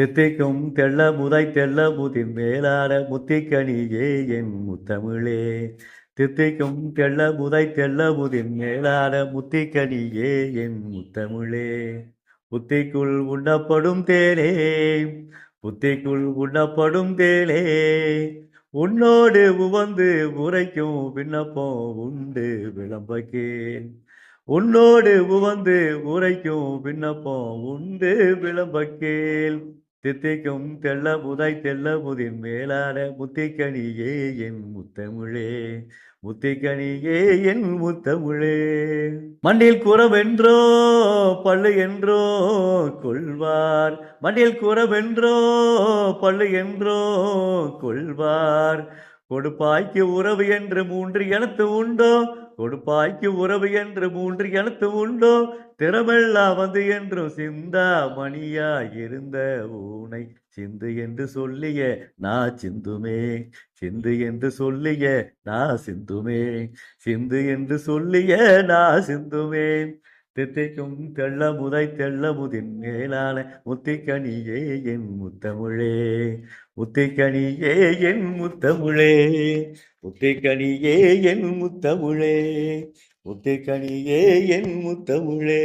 தித்திக்கும் தெள்ள முதை தெள்ள முதின் மேலான முத்திக்கணியே என் முத்தமிழே. தித்திக்கும் தெள்ள முதை தெள்ள முதின் மேலான முத்திக்கணியே என் முத்தமிழே. புத்திக்குள் உண்ணப்படும் தேனே புத்திக்குள் உண்ணப்படும் தேனே. உன்னோடு உவந்து உரைக்கும் விண்ணப்பம் உண்டு விளம்பக்கேன் உன்னோடு உவந்து உரைக்கும் விண்ணப்பம் உண்டு விளம்பக்கேல் தித்திக்கும் தெள்ள புதை தெள்ள புதின் மேலான முத்திக்கணியே என் முத்தமிழே முத்திக்கணியே என் முத்தமிழே. மண்ணில் குறவென்றோ பள்ளு என்றோ கொள்வார். மண்ணில் குறவென்றோ பள்ளு என்றோ கொள்வார். கொடுப்பாய்க்கு உறவு என்று மூன்று எனத்து உண்டோ கொடுப்பாய்க்கு உறவு என்று மூன்று எனத்து உண்டோ? திறமெல்லாம் வந்து என்றும் சிந்தா மணியா இருந்த ஊனை. சிந்து என்று சொல்லிய நான் சிந்துமே. சிந்து என்று சொல்லிய நான் சிந்துமே. சிந்து என்று சொல்லிய நான் சிந்துமே. தித்திக்கும் தெள்ள முதை தெள்ள முதின் மேலான முத்திக்கணியே என் முத்தமிழே. முத்திக்கணியே என் முத்தமிழே. முத்துக்கணியே என் முத்தமிழே முத்துக்கணியே என் முத்தமிழே.